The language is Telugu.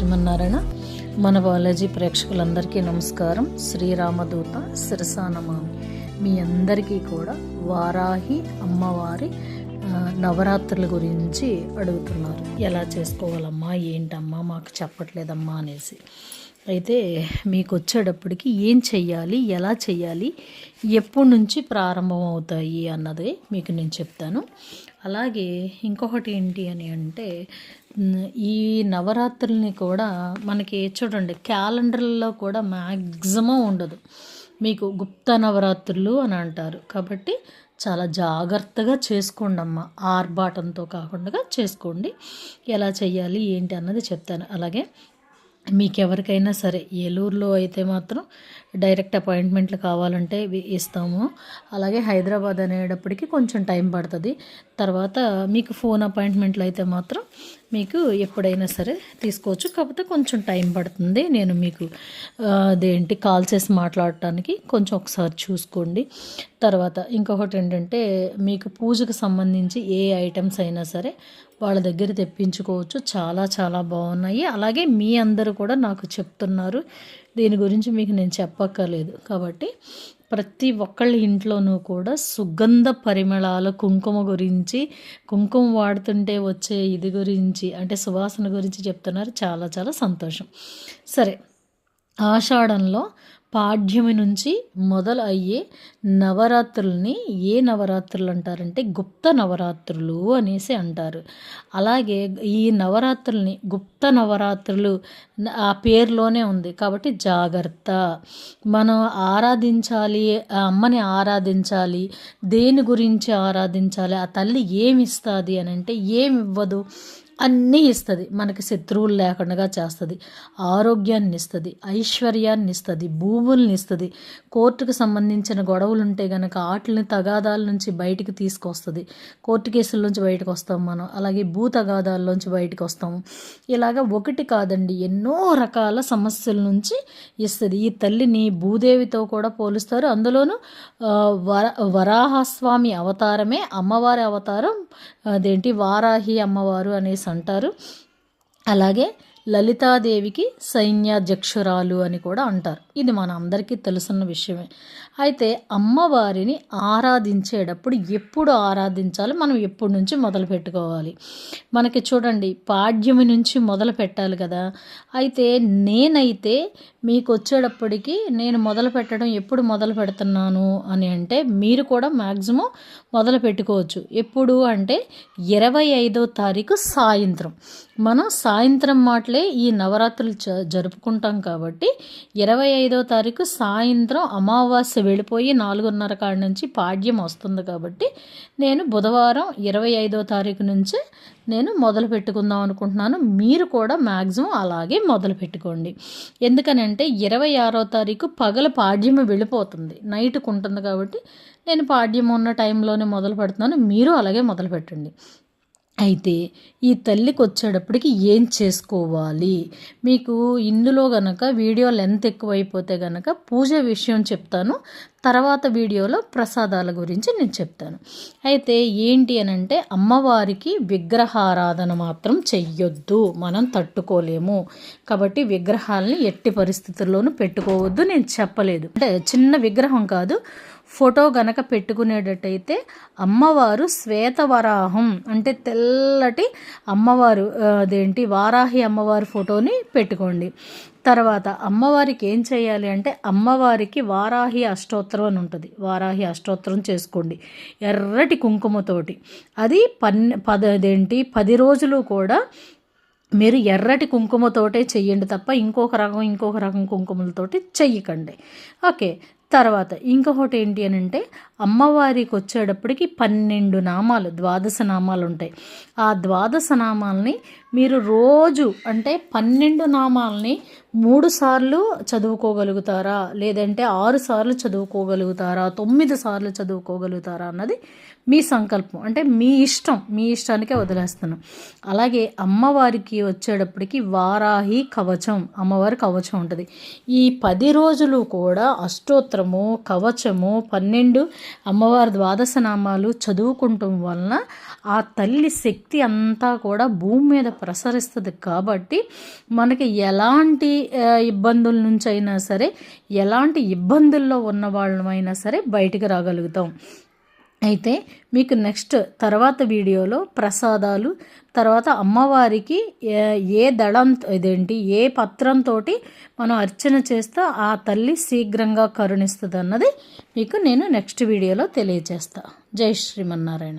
శ్రీమన్నారాయణ మన బాలాజీ ప్రేక్షకులందరికీ నమస్కారం. శ్రీరామదూత శిరసానమామి మీ అందరికీ కూడా వారాహి అమ్మవారి నవరాత్రుల గురించి అడుగుతున్నారు. ఎలా చేసుకోవాలమ్మా? ఏంటమ్మా? మాకు చెప్పట్లేదమ్మా అనేసి. అయితే మీకు వచ్చేటప్పటికి ఏం చెయ్యాలి ఎలా చెయ్యాలి ఎప్పటి నుంచి ప్రారంభం అవుతాయి అన్నది మీకు నేను చెప్తాను. అలాగే ఇంకొకటి ఏంటి అని అంటే ఈ నవరాత్రుల్ని కూడా మనకి చూడండి క్యాలెండర్లో కూడా మ్యాక్సిమం ఉండదు. మీకు గుప్త నవరాత్రులు అని అంటారు. కాబట్టి చాలా జాగ్రత్తగా చేసుకోండి అమ్మ ఆర్భాటంతో కాకుండా చేసుకోండి. ఎలా చేయాలి ఏంటి అన్నది చెప్తాను. అలాగే మీకు ఎవరికైనా సరే ఏలూరులో అయితే మాత్రం డైరెక్ట్ అపాయింట్మెంట్లు కావాలంటే ఇస్తాము. అలాగే హైదరాబాద్ అనేటప్పటికి కొంచెం టైం పడుతుంది. తర్వాత మీకు ఫోన్ అపాయింట్మెంట్లు అయితే మాత్రం మీకు ఎప్పుడైనా సరే తీసుకోవచ్చు. కాకపోతే కొంచెం టైం పడుతుంది. నేను మీకు అదేంటి కాల్ చేసి మాట్లాడటానికి కొంచెం ఒకసారి చూసుకోండి. తర్వాత ఇంకొకటి ఏంటంటే మీకు పూజకు సంబంధించి ఏ ఐటమ్స్ అయినా సరే వాళ్ళ దగ్గర తెప్పించుకోవచ్చు. చాలా చాలా బాగున్నాయి. అలాగే మీ అందరూ కూడా నాకు చెప్తున్నారు. దీని గురించి మీకు నేను చెప్పక్కర్లేదు. కాబట్టి ప్రతి ఒక్కళ్ళ ఇంట్లోనూ కూడా సుగంధ పరిమళాల కుంకుమ గురించి కుంకుమ వాడుతుంటే వచ్చే ఇది గురించి అంటే సువాసన గురించి చెప్తున్నారు. చాలా చాలా సంతోషం. సరే ఆషాఢంలో పాడ్యమి నుంచి మొదలు అయ్యే నవరాత్రుల్ని ఏ నవరాత్రులు అంటారంటే గుప్త నవరాత్రులు అనేసి అంటారు. అలాగే ఈ నవరాత్రుల్ని గుప్త నవరాత్రులు ఆ పేరులోనే ఉంది కాబట్టి జాగ్రత్త. మనం ఆరాధించాలి ఆ అమ్మని ఆరాధించాలి దేని గురించి ఆరాధించాలి ఆ తల్లి ఏమి ఇస్తుంది అని అంటే ఏమి ఇవ్వదు అన్నీ ఇస్తుంది. మనకి శత్రువులు లేకుండా చేస్తుంది. ఆరోగ్యాన్ని ఇస్తుంది. ఐశ్వర్యాన్ని ఇస్తుంది. భూముల్ని ఇస్తుంది. కోర్టుకు సంబంధించిన గొడవలు ఉంటే కనుక వాటిని తగాదాల నుంచి బయటికి తీసుకొస్తుంది. కోర్టు కేసుల నుంచి బయటకు వస్తాం మనం. అలాగే భూ తగాదాల నుంచి బయటకు వస్తాము ఇలాగ ఒకటి కాదండి. ఎన్నో రకాల సమస్యల నుంచి ఇస్తుంది. ఈ తల్లిని భూదేవితో కూడా పోలుస్తారు. అందులోనూ వర వరాహస్వామి అవతారమే అమ్మవారి అవతారం. అదేంటి? వారాహి అమ్మవారు అనేసి అంటారు అలాగే లలితాదేవికి సైన్యాధ్యక్షురాలు అని కూడా అంటారు. ఇది మన అందరికీ తెలుసున్న విషయమే. అయితే అమ్మవారిని ఆరాధించేటప్పుడు ఎప్పుడు ఆరాధించాలి? మనం ఎప్పటి నుంచి మొదలు పెట్టుకోవాలి? మనకి చూడండి పాడ్యమి నుంచి మొదలు పెట్టాలి కదా. అయితే నేనైతే మీకు వచ్చేటప్పటికి నేను మొదలు పెట్టడం ఎప్పుడు మొదలు పెడుతున్నాను అని అంటే మీరు కూడా మ్యాక్సిమం మొదలు పెట్టుకోవచ్చు. ఎప్పుడు అంటే ఇరవై ఐదో తారీఖు సాయంత్రం. మనం సాయంత్రం మాటలే ఈ నవరాత్రులు జ- జరుపుకుంటాం కాబట్టి ఇరవై ఐదో తారీఖు సాయంత్రం అమావాస్య వెళ్ళిపోయి నాలుగున్నర కాడ నుంచి పాడ్యం వస్తుంది కాబట్టి నేను బుధవారం ఇరవై ఐదో తారీఖు నుంచే నేను మొదలు పెట్టుకుందాం అనుకుంటున్నాను. మీరు కూడా మ్యాక్సిమం అలాగే మొదలు పెట్టుకోండి. ఎందుకనంటే ఇరవై ఆరో తారీఖు పగల పాడ్యము వెళ్ళిపోతుంది. నైట్కి ఉంటుంది కాబట్టి నేను పాడ్యం ఉన్న టైంలోనే మొదలు పెడుతున్నాను. మీరు అలాగే మొదలు పెట్టండి. అయితే ఈ తల్లికి వచ్చేటప్పటికి ఏం చేసుకోవాలి? మీకు ఇందులో గనక వీడియో లెంత్ ఎక్కువైపోతే గనక పూజ విషయం చెప్తాను. తర్వాత వీడియోలో ప్రసాదాల గురించి నేను చెప్తాను. అయితే ఏంటి అని అంటే అమ్మవారికి విగ్రహారాధన మాత్రం చెయ్యొద్దు. మనం తట్టుకోలేము. కాబట్టి విగ్రహాలని ఎట్టి పరిస్థితుల్లోనూ పెట్టుకోవద్దు. నేను చెప్పలేదు. అంటే చిన్న విగ్రహం కాదు. ఫోటో గనక పెట్టుకునేటట్టయితే అమ్మవారు శ్వేతవరాహం అంటే తెల్లటి అమ్మవారు అదేంటి వారాహి అమ్మవారి ఫోటోని పెట్టుకోండి. తర్వాత అమ్మవారికి ఏం చేయాలి అంటే అమ్మవారికి వారాహి అష్టోత్తరం అని ఉంటుంది. వారాహి అష్టోత్తరం చేసుకోండి. ఎర్రటి కుంకుమతోటి. అది పన్నె పద అదేంటి పది రోజులు కూడా మీరు ఎర్రటి కుంకుమతోటే చెయ్యండి తప్ప ఇంకొక రకం ఇంకొక రకం కుంకుమలతోటి చెయ్యకండి. ఓకే. తర్వాత ఇంకొకటి ఏంటి అని అంటే అమ్మవారికి వచ్చేటప్పటికి పన్నెండు నామాలు ద్వాదశ నామాలు ఉంటాయి. ఆ ద్వాదశ నామాలని మీరు రోజు అంటే పన్నెండు నామాలని మూడు సార్లు చదువుకోగలుగుతారా? లేదంటే ఆరు సార్లు చదువుకోగలుగుతారా? తొమ్మిది సార్లు చదువుకోగలుగుతారా అన్నది మీ సంకల్పం. అంటే మీ ఇష్టం మీ ఇష్టానికే వదిలేస్తాను. అలాగే అమ్మవారికి వచ్చేటప్పటికి వారాహి కవచం అమ్మవారి కవచం ఉంటుంది. ఈ పది రోజులు కూడా అష్టోత్తరము కవచము పన్నెండు అమ్మవారి ద్వాదశ నామాలు చదువుకుంటం వలన ఆ తల్లి శక్తి అంతా కూడా భూమి మీద ప్రసరిస్తుంది. కాబట్టి మనకి ఎలాంటి ఇబ్బందుల నుంచి అయినా సరే ఎలాంటి ఇబ్బందుల్లో ఉన్న వాళ్ళమైనా సరే బయటికి రాగలుగుతాం. అయితే మీకు నెక్స్ట్ తర్వాత వీడియోలో ప్రసాదాలు తర్వాత అమ్మవారికి ఏ- దళం ఇదేంటి ఏ పత్రంతో మనం అర్చన చేస్తే ఆ తల్లి శీఘ్రంగా కరుణిస్తుంది అన్నది మీకు నేను నెక్స్ట్ వీడియోలో తెలియజేస్తా. జై శ్రీమన్నారాయణ.